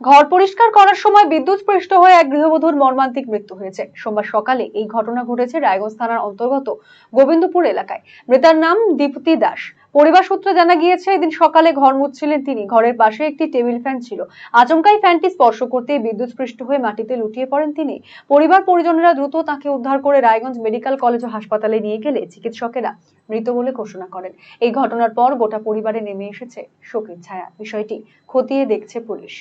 ঘর পরিষ্কার করার সময় বিদ্যুৎ স্পৃষ্ট হয়ে এক গৃহবধূর মর্মান্তিক মৃত্যু হয়েছে। সোমবার সকালে এই ঘটনা ঘটেছে রায়গঞ্জ থানার অন্তর্গত গোবিন্দপুর এলাকায়। মৃতার নাম দীপ্তি দাস। পরিবার সূত্রে জানা গিয়েছে, এদিন সকালে ঘর মুছছিলেন তিনি। ঘরের পাশে একটি টেবিল ফ্যান ছিল। আচমকাই ফ্যানটি স্পর্শ করতে বিদ্যুৎ স্পৃষ্ট হয়ে মাটিতে লুটিয়ে পড়েন তিনি। পরিবার পরিজনেরা দ্রুত তাকে উদ্ধার করে রায়গঞ্জ মেডিকেল কলেজ ও হাসপাতালে নিয়ে গেলে চিকিৎসকেরা মৃত বলে ঘোষণা করেন। এই ঘটনার পর গোটা পরিবারে নেমে এসেছে শোকের ছায়া। বিষয়টি খতিয়ে দেখছে পুলিশ।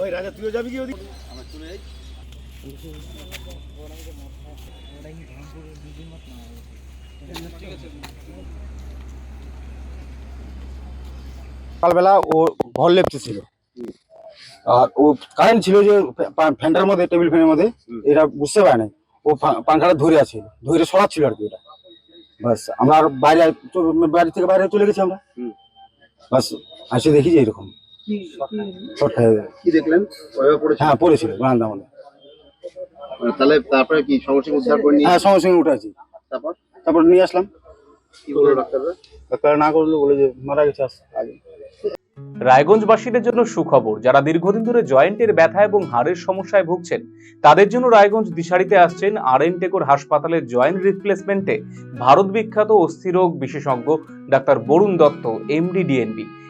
ওই রাজা তুইও যাবি কি ওদিক? সকালবেলা ও ঘর লেপতেছিল। আর ও কারেন্ট ছিল যে ফ্যানটার মধ্যে টেবিল ফ্যানের মধ্যে এটা বুঝতে পারে নাই। ও পাংখাটা ধরে আছে ধরে সরাচ্ছিল আর কি এটা বাস আমরা আর বাইরে বাড়ি থেকে বাইরে চলে গেছি আমরা। বাস আসে দেখি যে এরকম। শর্ট হয়ে গেছে। কি দেখলেন হ্যাঁ পড়েছিল বারান্দা মধ্যে মানে তাহলে তারপরে কি সমস্যা উদ্ধার করে নিয়ে হ্যাঁ সঙ্গে সঙ্গে উঠে তারপর? তারপর নিয়ে আসলাম। কি বলল ডাক্তাররা? ডাক্তার না করল বলে যে মারা গেছে আগে। রায়গঞ্জবাসীদের জন্য সুখবর যারা দীর্ঘদিন ধরে জয়েন্টের ব্যথা এবং হাড়ের সমস্যায় ভুগছেন তাদের জন্য রায়গঞ্জ দিশারিতে আসছেন আর এন টেকোর হাসপাতালের জয়েন্ট রিপ্লেসমেন্টে ভারত বিখ্যাত অস্থিরোগ বিশেষজ্ঞ doctor Barun Dutta MD DNB